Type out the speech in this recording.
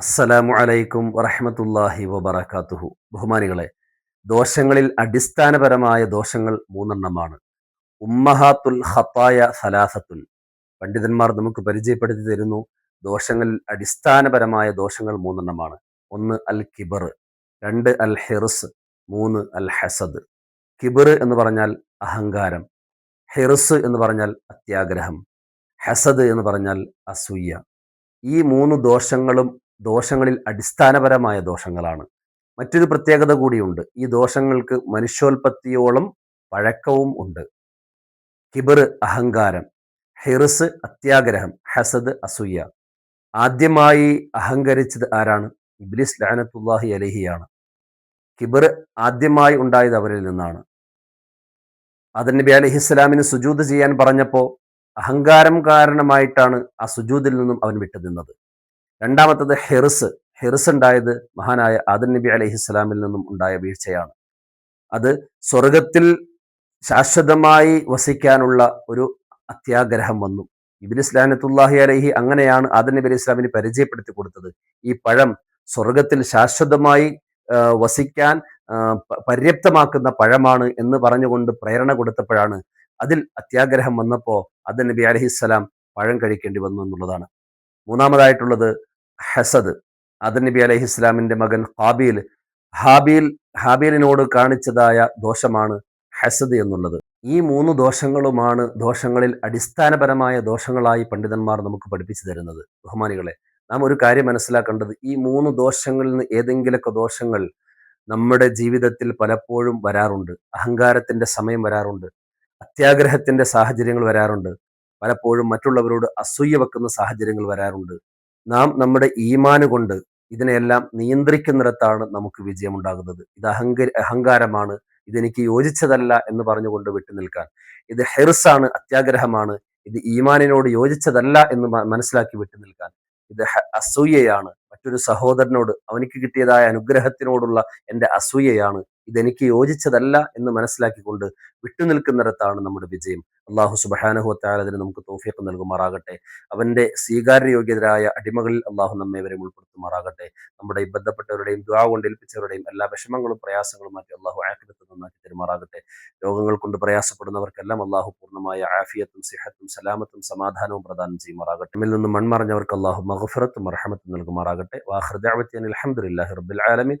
അസ്സലാമു അലൈക്കും വറഹമത്തല്ലാഹി വബറകാത്തുഹു ബഹുമാനികളെ ദോഷങ്ങളിൽ അടിസ്ഥാനപരമായ ദോഷങ്ങൾ മൂന്നെണ്ണമാണ്. ഉമ്മഹാത്തുൽ ഹത്തായ സലാസത്തുൽ പണ്ഡിതന്മാർ നമുക്ക് പരിചയപ്പെടുത്തി തരുന്നു. ദോഷങ്ങളിൽ അടിസ്ഥാനപരമായ ദോഷങ്ങൾ മൂന്നെണ്ണമാണ്. ഒന്ന് അൽ കിബർ രണ്ട് അൽ ഹിർസ് മൂന്ന് അൽ ഹസദ് കിബർ എന്ന് പറഞ്ഞാൽ അഹങ്കാരം. ഹിർസ് എന്ന് പറഞ്ഞാൽ അത്യാഗ്രഹം. ഹസദ് എന്ന് പറഞ്ഞാൽ അസൂയ. ഈ മൂന്ന് ദോഷങ്ങളും ദോഷങ്ങളിൽ അടിസ്ഥാനപരമായ ദോഷങ്ങളാണ്. മറ്റൊരു പ്രത്യേകത കൂടിയുണ്ട്. ഈ ദോഷങ്ങൾക്ക് മനുഷ്യോൽപത്തിയോളം പഴക്കവും ഉണ്ട്. കിബർ അഹങ്കാരം ഹിർസ് അത്യാഗ്രഹം ഹസദ് അസൂയ. ആദ്യമായി അഹങ്കരിച്ചത് ആരാണ്? ഇബ്ലിസ് ലാനത്തുല്ലാഹി അലഹിയാണ്. കിബർ ആദ്യമായി ഉണ്ടായത് അവരിൽ നിന്നാണ്. അതൻ നബി അലഹിസ്ലാമിന് സുജൂത് ചെയ്യാൻ പറഞ്ഞപ്പോൾ അഹങ്കാരം കാരണമായിട്ടാണ് ആ സുജൂതിൽ നിന്നും അവൻ വിട്ടുനിന്നത് രണ്ടാമത്തത് ഹെറിസ് ഹെറിസ് ഉണ്ടായത് മഹാനായ ആദൻ നബി അലഹിസ്സലാമിൽ നിന്നും ഉണ്ടായ വീഴ്ചയാണ്. അത് സ്വർഗത്തിൽ ശാശ്വതമായി വസിക്കാനുള്ള ഒരു അത്യാഗ്രഹം വന്നു. ഇബിൻ ഇസ്ലാനത്തുല്ലാഹി അലഹി അങ്ങനെയാണ് ആദൻ നബി അലൈഹി ഇസ്ലാമിന് പരിചയപ്പെടുത്തി കൊടുത്തത്. ഈ പഴം സ്വർഗത്തിൽ ശാശ്വതമായി വസിക്കാൻ പര്യപ്തമാക്കുന്ന പഴമാണ് എന്ന് പറഞ്ഞുകൊണ്ട് പ്രേരണ കൊടുത്തപ്പോഴാണ് അതിൽ അത്യാഗ്രഹം വന്നപ്പോൾ അദൻ നബി അലഹിസ്സലാം പഴം കഴിക്കേണ്ടി വന്നു എന്നുള്ളതാണ്. മൂന്നാമതായിട്ടുള്ളത് ഹസദ്. ആദർ നബി അലൈഹി ഇസ്ലാമിന്റെ മകൻ ഹാബീൽ. ഹാബീൽ ഹാബീലിനോട് കാണിച്ചതായ ദോഷമാണ് ഹസദ് എന്നുള്ളത്. ഈ മൂന്ന് ദോഷങ്ങളുമാണ് ദോഷങ്ങളിൽ അടിസ്ഥാനപരമായ ദോഷങ്ങളായി പണ്ഡിതന്മാർ നമുക്ക് പഠിപ്പിച്ചു തരുന്നത്. ബഹുമാനികളെ നാം ഒരു കാര്യം മനസ്സിലാക്കേണ്ടത് ഈ മൂന്ന് ദോഷങ്ങളിൽ നിന്ന് ഏതെങ്കിലുമൊക്കെ ദോഷങ്ങൾ നമ്മുടെ ജീവിതത്തിൽ പലപ്പോഴും വരാറുണ്ട്. അഹങ്കാരത്തിന്റെ സമയം വരാറുണ്ട്. അത്യാഗ്രഹത്തിന്റെ സാഹചര്യങ്ങൾ വരാറുണ്ട്. പലപ്പോഴും മറ്റുള്ളവരോട് അസൂയ വെക്കുന്ന സാഹചര്യങ്ങൾ വരാറുണ്ട്. നാം നമ്മുടെ ഈമാന് കൊണ്ട് ഇതിനെയെല്ലാം നിയന്ത്രിക്കുന്നിടത്താണ് നമുക്ക് വിജയമുണ്ടാകുന്നത്. ഇത് അഹങ്ക അഹങ്കാരമാണ്. ഇതെനിക്ക് യോജിച്ചതല്ല എന്ന് പറഞ്ഞുകൊണ്ട് വിട്ടു നിൽക്കാൻ. ഇത് ഹെർസാണ് അത്യാഗ്രഹമാണ്. ഇത് ഈമാനിനോട് യോജിച്ചതല്ല എന്ന് മനസ്സിലാക്കി വിട്ടു നിൽക്കാൻ. ഇത് അസൂയയാണ്. മറ്റൊരു സഹോദരനോട് അവനിക്ക് കിട്ടിയതായ അനുഗ്രഹത്തിനോടുള്ള എന്റെ അസൂയയാണ്. ഇതെനിക്ക് യോജിച്ചതല്ല എന്ന് മനസ്സിലാക്കിക്കൊണ്ട് വിട്ടുനിൽക്കുന്നിടത്താണ് നമ്മുടെ വിജയം. അള്ളാഹു സുബാനഹുത്താലതിന് നമുക്ക് തോഫിയൊക്കെ നൽകുമാറാകട്ടെ. അവന്റെ സ്വീകാര്യയോഗ്യതരായ അടിമകളിൽ അള്ളാഹു നമ്മെ വരെ ഉൾപ്പെടുത്തുമാറാകട്ടെ. നമ്മുടെ ബന്ധപ്പെട്ടവരുടെയും ദ്വാ കൊണ്ട് ഏൽപ്പിച്ചവരുടെയും എല്ലാ വിഷമങ്ങളും പ്രയാസങ്ങളും മാറ്റി അള്ളാഹു ആഫിയത്ത് നന്നാക്കി തരുമാറാകട്ടെ. രോഗങ്ങൾ കൊണ്ട് പ്രയാസപ്പെടുന്നവർക്കെല്ലാം അള്ളാഹു പൂർണമായ ആഫിയത്തും സിഹത്തും സലാമത്തും സമാധാനവും പ്രദാനം ചെയ്യുമാറാകട്ടെ. ഇതിൽ നിന്ന് മൺമറഞ്ഞവർക്ക് അള്ളാഹു മഹഫറത്തും അർഹമത്തും നൽകുമാറാകട്ടെ. വാഹൃദാവത്യൻ അലഹമുല്ലാഹി റബ്ബുൽ ആലമീൻ.